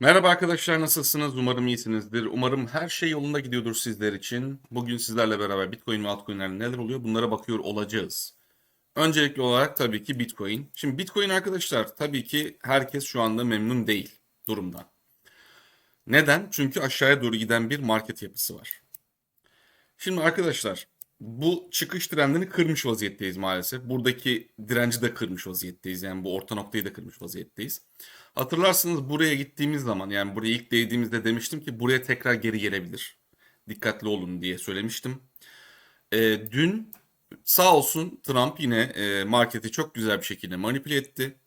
Merhaba arkadaşlar nasılsınız? Umarım iyisinizdir. Umarım her şey yolunda gidiyordur sizler için. Bugün sizlerle beraber Bitcoin ve altcoin'ler neler oluyor bunlara bakıyor olacağız. Öncelikli olarak tabii ki Bitcoin. Şimdi Bitcoin arkadaşlar tabii ki herkes şu anda memnun değil durumdan. Neden? Çünkü aşağıya doğru giden bir market yapısı var. Şimdi arkadaşlar bu çıkış trendini kırmış vaziyetteyiz maalesef. Buradaki direnci de kırmış vaziyetteyiz. Yani bu orta noktayı da kırmış vaziyetteyiz. Hatırlarsınız buraya gittiğimiz zaman yani buraya ilk değdiğimizde demiştim ki buraya tekrar geri gelebilir. Dikkatli olun diye söylemiştim. E, dün sağ olsun Trump yine e, marketi çok güzel bir şekilde manipüle etti.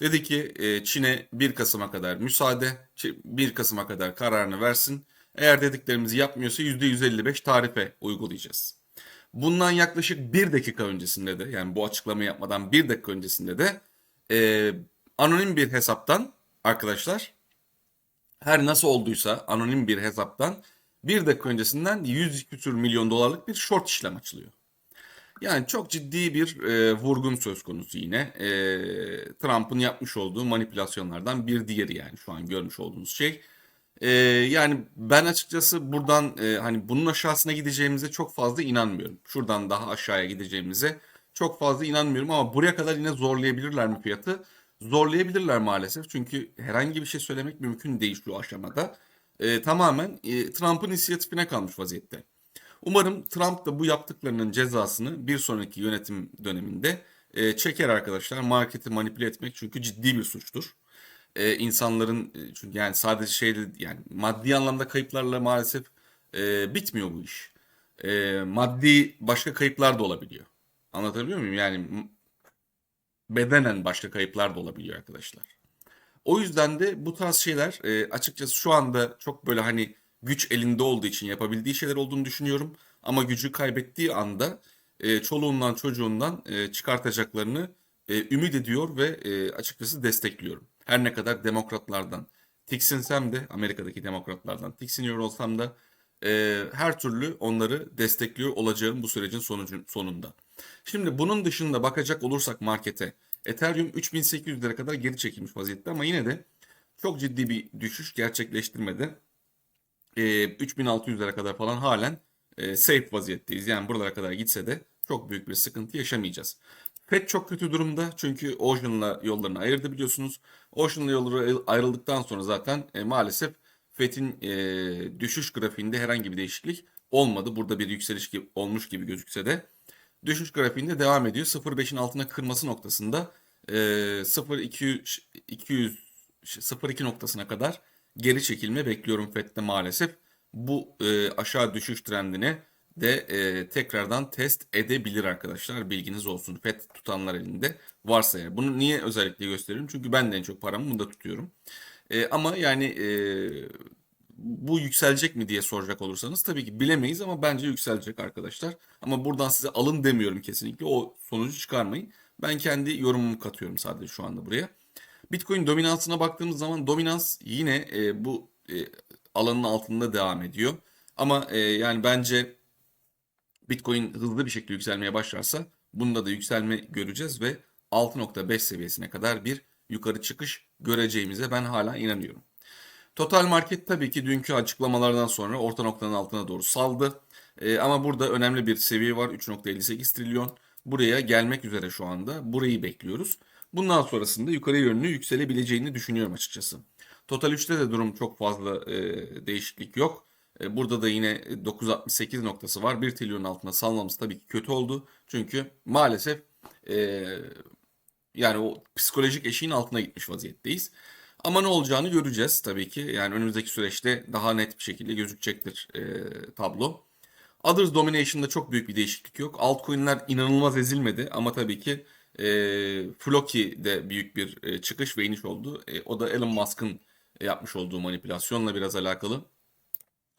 Dedi ki e, Çin'e 1 Kasım'a kadar müsaade, 1 Kasım'a kadar kararını versin. Eğer dediklerimizi yapmıyorsa %155 tarife uygulayacağız. Bundan yaklaşık bir dakika öncesinde de yani bu açıklamayı yapmadan bir dakika öncesinde de e, anonim bir hesaptan arkadaşlar her nasıl olduysa anonim bir hesaptan bir dakika öncesinden 100 küsür milyon dolarlık bir short işlem açılıyor. Yani çok ciddi bir e, vurgun söz konusu yine. E, Trump'ın yapmış olduğu manipülasyonlardan bir diğeri yani şu an görmüş olduğunuz şey. E, yani ben açıkçası buradan e, hani bunun aşağısına gideceğimize çok fazla inanmıyorum. Şuradan daha aşağıya gideceğimize çok fazla inanmıyorum ama buraya kadar yine zorlayabilirler mi fiyatı? Zorlayabilirler maalesef çünkü herhangi bir şey söylemek mümkün değil şu aşamada. E, tamamen e, Trump'ın inisiyatifine kalmış vaziyette. Umarım Trump da bu yaptıklarının cezasını bir sonraki yönetim döneminde e, çeker arkadaşlar. Marketi manipüle etmek çünkü ciddi bir suçtur. E, insanların e, çünkü yani sadece şeyle yani maddi anlamda kayıplarla maalesef e, bitmiyor bu iş. E, maddi başka kayıplar da olabiliyor. Anlatabiliyor muyum? Yani bedenen başka kayıplar da olabiliyor arkadaşlar. O yüzden de bu tarz şeyler e, açıkçası şu anda çok böyle hani güç elinde olduğu için yapabildiği şeyler olduğunu düşünüyorum. Ama gücü kaybettiği anda e, çoluğundan çocuğundan e, çıkartacaklarını e, ümit ediyor ve e, açıkçası destekliyorum. Her ne kadar demokratlardan tiksinsem de Amerika'daki demokratlardan tiksiniyor olsam da e, her türlü onları destekliyor olacağım bu sürecin sonucu, sonunda. Şimdi bunun dışında bakacak olursak markete Ethereum 3800'lere kadar geri çekilmiş vaziyette ama yine de çok ciddi bir düşüş gerçekleştirmedi. E, 3600'lere kadar falan halen e, safe vaziyetteyiz. Yani buralara kadar gitse de çok büyük bir sıkıntı yaşamayacağız. FED çok kötü durumda çünkü Ocean'la yollarını ayırdı biliyorsunuz. Ocean'la yolları ayrıldıktan sonra zaten e, maalesef FED'in e, düşüş grafiğinde herhangi bir değişiklik olmadı. Burada bir yükseliş gibi, olmuş gibi gözükse de düşüş grafiğinde devam ediyor. 0.5'in altına kırması noktasında e, 0.200 200 0.2 noktasına kadar geri çekilme bekliyorum FED'de maalesef. Bu e, aşağı düşüş trendine de e, tekrardan test edebilir arkadaşlar. Bilginiz olsun. FED tutanlar elinde varsa eğer. Bunu niye özellikle gösteriyorum? Çünkü ben de en çok paramı bunda tutuyorum. E, ama yani e, bu yükselecek mi diye soracak olursanız tabii ki bilemeyiz ama bence yükselecek arkadaşlar. Ama buradan size alın demiyorum kesinlikle. O sonucu çıkarmayın. Ben kendi yorumumu katıyorum sadece şu anda buraya. Bitcoin dominansına baktığımız zaman dominans yine e, bu e, alanın altında devam ediyor. Ama e, yani bence Bitcoin hızlı bir şekilde yükselmeye başlarsa bunda da yükselme göreceğiz ve 6.5 seviyesine kadar bir yukarı çıkış göreceğimize ben hala inanıyorum. Total market tabii ki dünkü açıklamalardan sonra orta noktanın altına doğru saldı. Ee, ama burada önemli bir seviye var 3.58 trilyon. Buraya gelmek üzere şu anda. Burayı bekliyoruz. Bundan sonrasında yukarı yönlü yükselebileceğini düşünüyorum açıkçası. Total 3'te de durum çok fazla e, değişiklik yok. E, burada da yine 968 noktası var. 1 trilyon altına salmamız tabii ki kötü oldu. Çünkü maalesef e, yani o psikolojik eşiğin altına gitmiş vaziyetteyiz. Ama ne olacağını göreceğiz tabii ki. Yani önümüzdeki süreçte daha net bir şekilde gözükecektir e, tablo. Others Domination'da çok büyük bir değişiklik yok. Altcoin'ler inanılmaz ezilmedi ama tabii ki e, Floki'de büyük bir e, çıkış ve iniş oldu. E, o da Elon Musk'ın yapmış olduğu manipülasyonla biraz alakalı.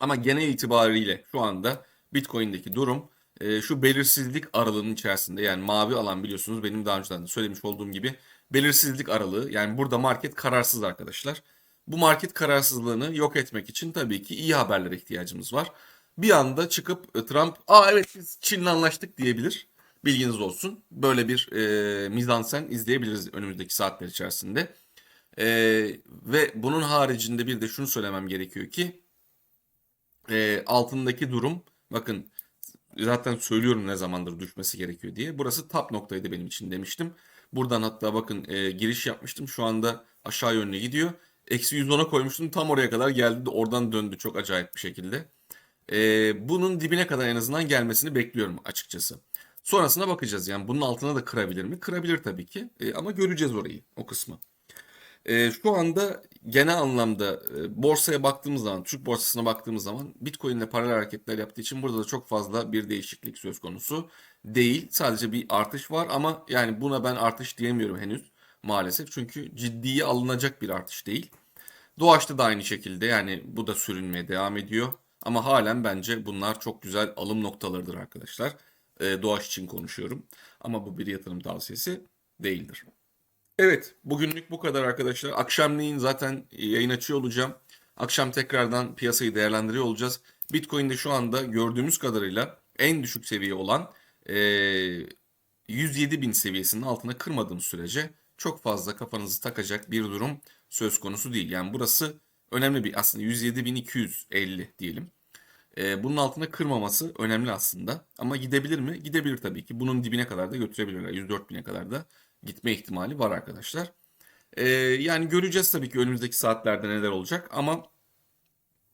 Ama genel itibariyle şu anda Bitcoin'deki durum e, şu belirsizlik aralığının içerisinde yani mavi alan biliyorsunuz benim daha önceden de söylemiş olduğum gibi belirsizlik aralığı yani burada market kararsız arkadaşlar. Bu market kararsızlığını yok etmek için tabii ki iyi haberlere ihtiyacımız var. Bir anda çıkıp e, Trump aa evet biz Çin'le anlaştık diyebilir. Bilginiz olsun. Böyle bir e, mizansen izleyebiliriz önümüzdeki saatler içerisinde. E, ve bunun haricinde bir de şunu söylemem gerekiyor ki e, altındaki durum bakın zaten söylüyorum ne zamandır düşmesi gerekiyor diye. Burası top noktaydı benim için demiştim. Buradan hatta bakın e, giriş yapmıştım. Şu anda aşağı yönlü gidiyor. Eksi 110'a koymuştum. Tam oraya kadar geldi. Oradan döndü çok acayip bir şekilde. E, bunun dibine kadar en azından gelmesini bekliyorum açıkçası. Sonrasına bakacağız. Yani bunun altına da kırabilir mi? Kırabilir tabii ki. E, ama göreceğiz orayı, o kısmı. E, şu anda genel anlamda e, borsaya baktığımız zaman, Türk borsasına baktığımız zaman Bitcoin ile paralel hareketler yaptığı için burada da çok fazla bir değişiklik söz konusu değil. Sadece bir artış var ama yani buna ben artış diyemiyorum henüz maalesef. Çünkü ciddiye alınacak bir artış değil. Doğaçta da aynı şekilde yani bu da sürünmeye devam ediyor. Ama halen bence bunlar çok güzel alım noktalarıdır arkadaşlar. E, Doğaç için konuşuyorum. Ama bu bir yatırım tavsiyesi değildir. Evet, bugünlük bu kadar arkadaşlar. Akşamleyin zaten yayın açıyor olacağım. Akşam tekrardan piyasayı değerlendiriyor olacağız. Bitcoin'de şu anda gördüğümüz kadarıyla en düşük seviye olan eee 107 bin seviyesinin altına kırmadığımız sürece çok fazla kafanızı takacak bir durum söz konusu değil. Yani burası önemli bir aslında 107.250 diyelim. Ee, bunun altına kırmaması önemli aslında. Ama gidebilir mi? Gidebilir tabii ki. Bunun dibine kadar da götürebilirler. 104.000'e kadar da gitme ihtimali var arkadaşlar. Ee, yani göreceğiz tabii ki önümüzdeki saatlerde neler olacak. Ama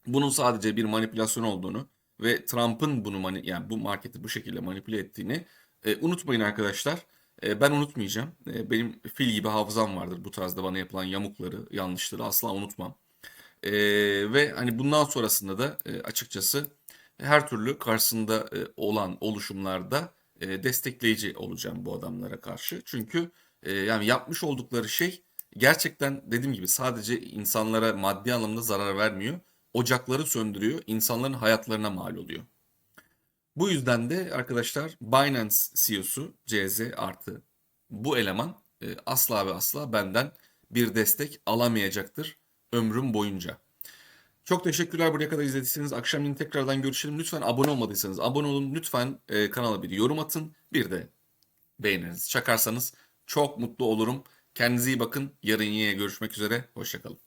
bunun sadece bir manipülasyon olduğunu ve Trump'ın bunu mani yani bu marketi bu şekilde manipüle ettiğini e, unutmayın arkadaşlar. E, ben unutmayacağım. E, benim fil gibi hafızam vardır bu tarzda bana yapılan yamukları, yanlışları asla unutmam. E, ve hani bundan sonrasında da e, açıkçası her türlü karşısında e, olan oluşumlarda e, destekleyici olacağım bu adamlara karşı. Çünkü e, yani yapmış oldukları şey gerçekten dediğim gibi sadece insanlara maddi anlamda zarar vermiyor. Ocakları söndürüyor, insanların hayatlarına mal oluyor. Bu yüzden de arkadaşlar Binance CEO'su CZ artı bu eleman e, asla ve asla benden bir destek alamayacaktır ömrüm boyunca. Çok teşekkürler buraya kadar izlediyseniz. Akşamleyin tekrardan görüşelim. Lütfen abone olmadıysanız abone olun. Lütfen e, kanala bir yorum atın. Bir de beğeniniz çakarsanız çok mutlu olurum. Kendinize iyi bakın. Yarın yine görüşmek üzere. Hoşçakalın.